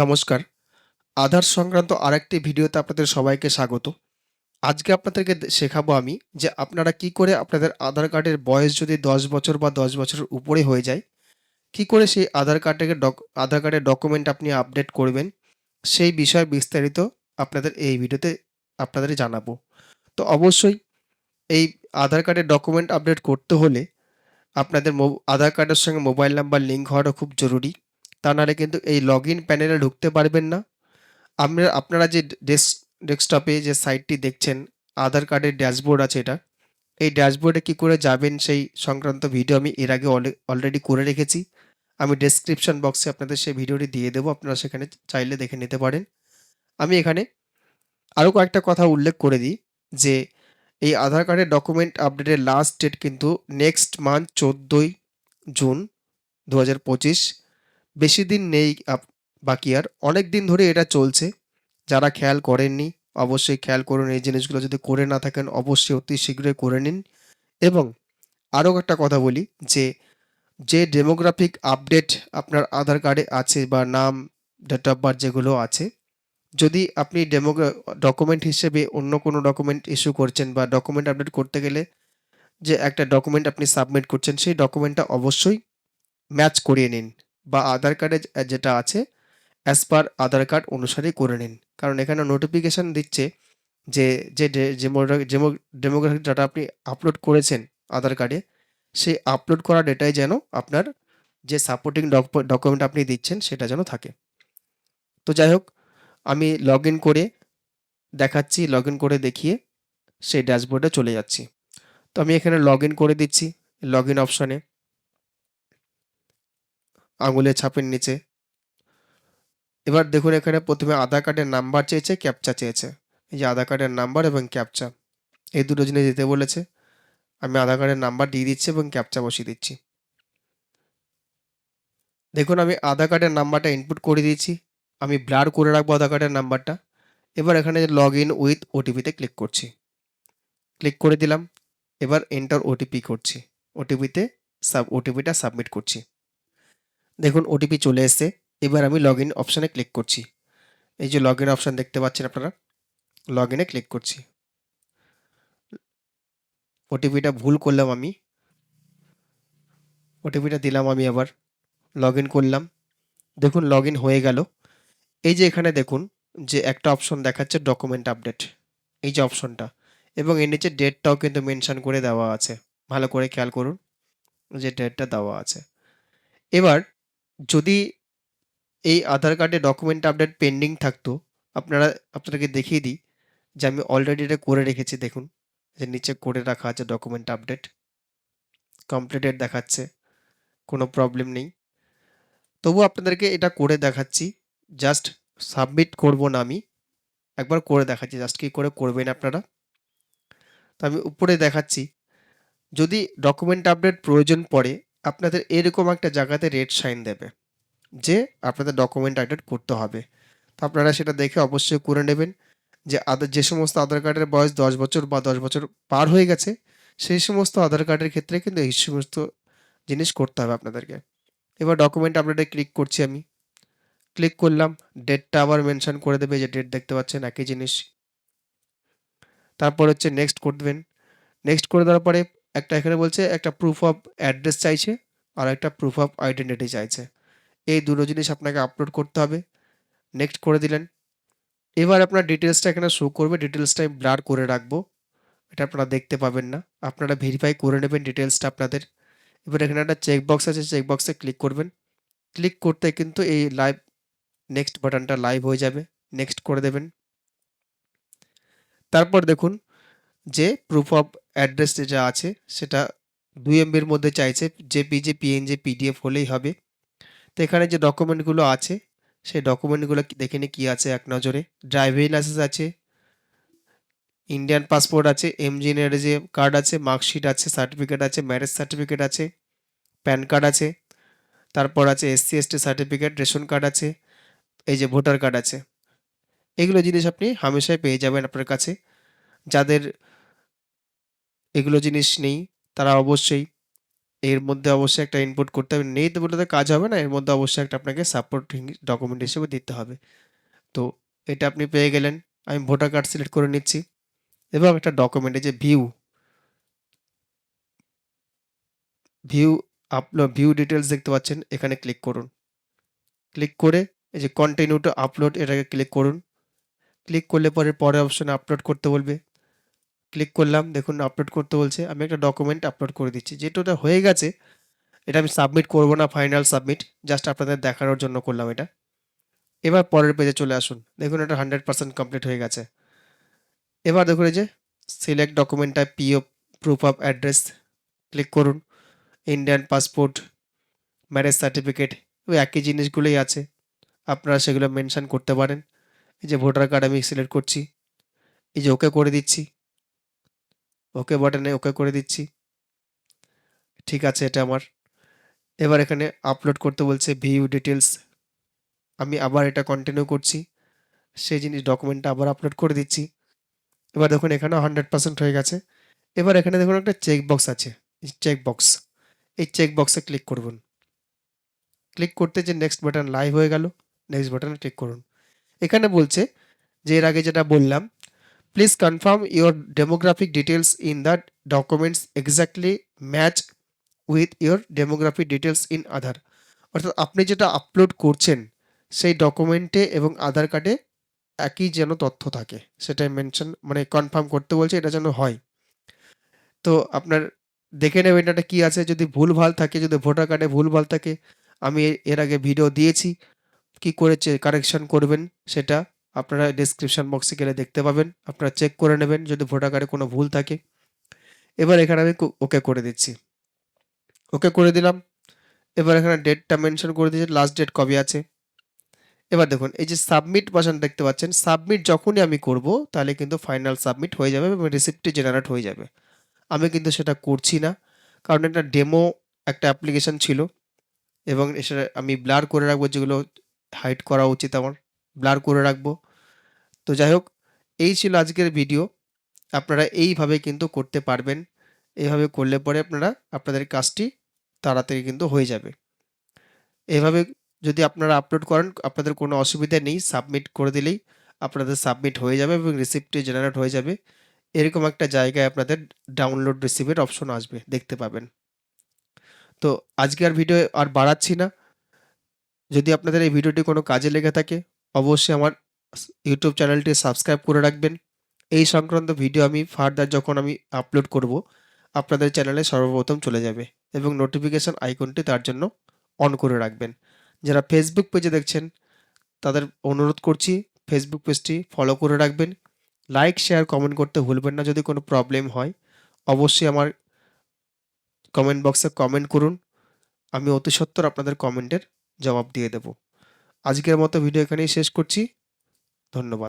নমস্কার। আধার সংক্রান্ত আরেকটি ভিডিওতে আপনাদের সবাইকে স্বাগত। আজকে আপনাদেরকে শেখাবো আমি যে আপনারা কি করে আপনাদের আধার কার্ডের বয়স যদি দশ বছর বা দশ বছরের উপরে হয়ে যায়, কি করে সেই আধার কার্ডটাকে ডক আধার কার্ডের ডকুমেন্ট আপনি আপডেট করবেন, সেই বিষয়ে বিস্তারিত আপনাদের এই ভিডিওতে আপনাদের জানাব। তো অবশ্যই এই আধার কার্ডের ডকুমেন্ট আপডেট করতে হলে আপনাদের আধার কার্ডের সঙ্গে মোবাইল নাম্বার লিঙ্ক হওয়াটা খুব জরুরি। তা নাহলে কিন্তু এই লগ ইন প্যানেলে ঢুকতে পারবেন না। আপনারা আপনারা যে ডেস্ক ডেস্কটপে যে সাইটটি দেখছেন, আধার কার্ডের ড্যাশবোর্ড আছে এটা। এই ড্যাশবোর্ডে কি করে যাবেন সেই সংক্রান্ত ভিডিও আমি এর আগে অলরেডি করে রেখেছি। আমি ডেসক্রিপশন বক্সে আপনাদের সেই ভিডিওটি দিয়ে দেবো, আপনারা সেখানে চাইলে দেখে নিতে পারেন। আমি এখানে আরও কয়েকটা কথা উল্লেখ করে দিই, যে এই আধার কার্ডের ডকুমেন্ট আপডেটের লাস্ট ডেট কিন্তু নেক্সট মান্থ চোদ্দোই জুন দু হাজার পঁচিশ বেশি দিন নেই বাকি আর। অনেক দিন ধরে এটা চলছে। যারা খেয়াল করেননি, অবশ্যই খেয়াল করুন এই জিনিসগুলো যদি করে না থাকেন, অবশ্যই অতি শীঘ্রই করে নিন। এবং আরও একটা কথা বলি যে যে ডেমোগ্রাফিক আপডেট আপনার আধার কার্ডে আছে বা নাম ডেট অফ বার্থ যেগুলো আছে, যদি আপনি ডেমো ডকুমেন্ট হিসেবে অন্য কোনো ডকুমেন্ট ইস্যু করছেন বা ডকুমেন্ট আপডেট করতে গেলে যে একটা ডকুমেন্ট আপনি সাবমিট করছেন, সেই ডকুমেন্টটা অবশ্যই ম্যাচ করিয়ে নিন। বা আধার কার্ডে যেটা আছে অ্যাজ পার আধার কার্ড অনুসারে করে নিন। কারণ এখানে নোটিফিকেশান দিচ্ছে যে যে ডেমোগ্রাফিক ডাটা আপনি আপলোড করেছেন আধার কার্ডে, সেই আপলোড করা ডেটাই যেন আপনার যে সাপোর্টিং ডকুমেন্ট আপনি দিচ্ছেন সেটা যেন থাকে। তো যাই হোক, আমি লগ ইন করে দেখাচ্ছি লগ ইন করে দেখিয়ে সেই ড্যাশবোর্ডে চলে যাচ্ছি। তো আমি এখানে লগ ইন করে দিচ্ছি লগ ইন অপশানে আঙুলের ছাপের নিচে। এবার দেখুন এখানে প্রথমে আধার কার্ডের নাম্বার চেয়েছে, ক্যাপচা চেয়েছে। এই যে আধার কার্ডের নাম্বার এবং ক্যাপচা, এই দুটো জিনিস দিতে বলেছে। আমি আধার কার্ডের নাম্বার দিয়ে দিচ্ছি এবং ক্যাপচা বসিয়ে দিচ্ছি। দেখুন আমি আধার কার্ডের নাম্বারটা ইনপুট করে দিয়েছি। আমি ব্লার করে রাখব আধার কার্ডের নাম্বারটা। এবার এখানে লগ ইন উইথ ওটিপিতে ক্লিক করছি। ক্লিক করে দিলাম। এবার এন্টার ওটিপি করছি। ওটিপিতে সাব ওটিপিটা সাবমিট করছি। দেখুন ওটিপি চলে এসেছে। এবার আমি লগ ইন অপশানে ক্লিক করছি। এই যে লগ ইন অপশান দেখতে পাচ্ছেন আপনারা? লগ ইনে ক্লিক করছি। ওটিপিটা ভুল করলাম আমি। ওটিপিটা দিলাম আমি আবার। লগ ইন করলাম। দেখুন লগ ইন হয়ে গেল। এই যে এখানে দেখুন, যে একটা অপশন দেখাচ্ছে ডকুমেন্ট আপডেট এই যে অপশনটা এবং এর নিচে ডেটটাও কিন্তু মেনশন করে দেওয়া আছে। ভালো করে খেয়াল করুন, যে ডেটটা দেওয়া আছে। এবার যদি এই আধার কার্ডে ডকুমেন্ট আপডেট পেন্ডিং থাকতো, আপনারা, আপনাদেরকে দেখিয়ে দিই যে আমি অলরেডি এটা করে রেখেছি, দেখুন। যে নিচে করে রাখা আছে ডকুমেন্ট আপডেট কমপ্লিটেড দেখাচ্ছে, কোনো প্রবলেম নেই। তবু আপনাদেরকে এটা করে দেখাচ্ছি জাস্ট সাবমিট করব না আমি। একবার করে দেখাচ্ছি জাস্ট কী করে করবেন আপনারা? তো আমি উপরে দেখাচ্ছি, যদি ডকুমেন্ট আপডেট প্রয়োজন পড়ে আপনাদের এরকম একটা জায়গাতে রেড সাইন দেবে যে আপনাদের ডকুমেন্ট আপডেট করতে হবে। তো আপনারা সেটা দেখে অবশ্যই করে নেবেন যে আধার যে সমস্ত আধার কার্ডের বয়স দশ বছর বা দশ বছর পার হয়ে গেছে, সেই সমস্ত আধার কার্ডের ক্ষেত্রে কিন্তু এই সমস্ত জিনিস করতে হবে আপনাদেরকে। এবার ডকুমেন্ট আপডেটে ক্লিক করছি আমি। ক্লিক করলাম ডেটটা আবার মেনশন করে দেবে যে ডেট দেখতে পাচ্ছেন একই জিনিস। তারপর হচ্ছে নেক্সট করে দেবেন। নেক্সট করে দেওয়ার পরে একটা এখানে বলছে, একটা প্রুফ অফ অ্যাড্রেস চাইছে আর একটা প্রুফ অফ আইডেন্টিটি চাইছে। এই দুটো জিনিস আপনাকে আপলোড করতে হবে। নেক্সট করে দিলেন। এবার আপনার ডিটেলসটা এখানে শো করবে। ডিটেলসটা আমি ব্লার করে রাখব। এটা আপনারা দেখতে পাবেন না। আপনারা ভেরিফাই করে নেবেন ডিটেলসটা আপনাদের। এবার এখানে একটা চেকবক্স আছে। চেকবক্সে ক্লিক করবেন। ক্লিক করতে কিন্তু এই লাইভ নেক্সট বাটনটা লাইভ হয়ে যাবে। নেক্সট করে দেবেন। তারপর দেখুন যে প্রুফ অফ অ্যাড্রেস যেটা আছে, সেটা দুই এমবির মধ্যে চাইছে জেপিজি পিএনজি পিডিএফ হলেই হবে। তো এখানে যে ডকুমেন্টগুলো আছে, সেই ডকুমেন্টগুলো দেখে নিই কী আছে এক নজরে। ড্রাইভিং লাইসেন্স আছে ইন্ডিয়ান পাসপোর্ট আছে এমজিনের যে কার্ড আছে মার্কশিট আছে সার্টিফিকেট আছে ম্যারেজ সার্টিফিকেট আছে প্যান কার্ড আছে, তারপর আছে SC ST certificate ration card আছে, এই যে ভোটার কার্ড আছে। এগুলো জিনিস আপনি হামেশাই পেয়ে যাবেন আপনার কাছে। যাদের এগুলো জিনিস নেই, তারা অবশ্যই এর মধ্যে অবশ্যই একটা ইনপুট করতে হবে। নেই তো কাজ হবে না, এর মধ্যে অবশ্যই একটা আপনাকে সাপোর্টিং ডকুমেন্ট হিসেবে দিতে হবে। তো এটা আপনি পেয়ে গেলেন, আমি ভোটার কার্ড সিলেক্ট করে নিচ্ছি। এবং একটা ডকুমেন্টে যে view view upload view details দেখতে পাচ্ছেন, এখানে ক্লিক করুন। ক্লিক করে এই যে কন্টিনিউ টু আপলোড এটাকে ক্লিক করুন। ক্লিক করলে পরে পরের অপশনে আপলোড করতে বলবে। ক্লিক করলাম, দেখুন আপলোড করতে বলছে, আমি একটা ডকুমেন্ট আপলোড করে দিচ্ছি। যেটা হয়ে গেছে, এটা আমি সাবমিট করব না ফাইনাল সাবমিট জাস্ট আপনাদের দেখানোর জন্য করলাম এটা। এবার পরের পেজে চলে আসুন, দেখুন এটা হান্ড্রেড পার্সেন্ট কমপ্লিট হয়ে গেছে। এবার দেখুন এই যে সিলেক্ট ডকুমেন্টটা পিও প্রুফ অফ অ্যাড্রেস ক্লিক করুন। ইন্ডিয়ান পাসপোর্ট ম্যারেজ সার্টিফিকেট ওই একই জিনিসগুলোই আছে, আপনারা সেগুলো মেনশন করতে পারেন। এই যে ভোটার কার্ড আমি সিলেক্ট করছি, এই যে ওকে করে দিচ্ছি। ওকে বাটনে ওকে করে দিচ্ছি। ঠিক আছে, এটা আমার। এবার এখানে আপলোড করতে বলছে ভিউ ডিটেলস আমি আবার এটা কন্টিনিউ করছি। সেই জিনিস ডকুমেন্টটা আবার আপলোড করে দিচ্ছি। এবার দেখুন, এখানেও হান্ড্রেড পার্সেন্ট হয়ে গেছে। এবার এখানে দেখুন, একটা চেক বক্স আছে। চেক বক্স এই চেক বক্সে ক্লিক করবেন ক্লিক করতে যে নেক্সট বাটন লাইভ হয়ে গেল নেক্সট বাটনে ক্লিক করুন। এখানে বলছে যে, এর আগে যেটা বললাম please confirm your demographic details in the documents exactly match with your demographic details in Aadhaar অর্থাৎ আপনি যেটা আপলোড করছেন, সেই ডকুমেন্টে এবং আধার কার্ডে একই যেন তথ্য থাকে। সেটাই মেনশন মানে কনফার্ম করতে বলছে, এটা যেন হয়। তো আপনার দেখে নেবেন এটা কি আছে। যদি ভুলভাল থাকে, যদি ভোটার কার্ডে ভুলভাল থাকে, আমি এর আগে ভিডিও দিয়েছি, কি করে কারেকশন করবেন সেটা আপনারা ডিসক্রিপশন বক্সে গেলে দেখতে পাবেন। আপনারা চেক করে নেবেন যদি ভোটার কার্ডে কোনো ভুল থাকে। এবার এখানে আমি ওকে করে দিচ্ছি। ওকে করে দিলাম। এবার এখানে ডেটটা মেনশন করে দিয়েছি লাস্ট ডেট কবে আছে? এবার দেখুন, এই যে সাবমিট বাটন দেখতে পাচ্ছেন সাবমিট যখনই আমি করব, তাহলে কিন্তু ফাইনাল সাবমিট হয়ে যাবে এবং রিসিপ্টটি জেনারেট হয়ে যাবে। আমি কিন্তু সেটা করছি না, কারণ এটা ডেমো একটা অ্যাপ্লিকেশন ছিল এবং সেটা আমি ব্লার করে রাখব যেগুলো হাইড করা উচিত আমার। ব্লার করে রাখব। তো যাই হোক এই ছিল আজকের ভিডিও। আপনারা এইভাবে কিন্তু করতে পারবেন। এইভাবে করলে পরে আপনারা, আপনাদের কাজটি তাড়াতাড়ি কিন্তু হয়ে যাবে। এভাবে যদি আপনারা আপলোড করেন, আপনাদের কোনো অসুবিধা নেই সাবমিট করে দিলেই আপনাদের সাবমিট হয়ে যাবে এবং রিসিপ্টটি জেনারেট হয়ে যাবে। এরকম একটা জায়গায় আপনাদের ডাউনলোড রিসিভের অপশন আসবে, দেখতে পাবেন। তো আজকে আর ভিডিও আর বাড়াচ্ছি না। যদি আপনাদের এই ভিডিওটি কোনো কাজে লেগে থাকে অবশ্যই আমার ইউটিউব চ্যানেলটি সাবস্ক্রাইব করে রাখবেন। এই সংক্রান্ত ভিডিও আমি ফার্দার যখন আমি আপলোড করব, আপনাদের চ্যানেলে সর্বপ্রথম চলে যাবে এবং নোটিফিকেশান আইকনটি তার জন্য অন করে রাখবেন। যারা ফেসবুক পেজে দেখছেন, তাদের অনুরোধ করছি ফেসবুক পেজটি ফলো করে রাখবেন। লাইক শেয়ার কমেন্ট করতে ভুলবেন না যদি কোনো প্রবলেম হয়। অবশ্যই আমার কমেন্ট বক্সে কমেন্ট করুন। আমি অতি সত্বর আপনাদের কমেন্টের জবাব দিয়ে দেব। আজকের মতো ভিডিও এখানেই শেষ করছি। ধন্যবাদ।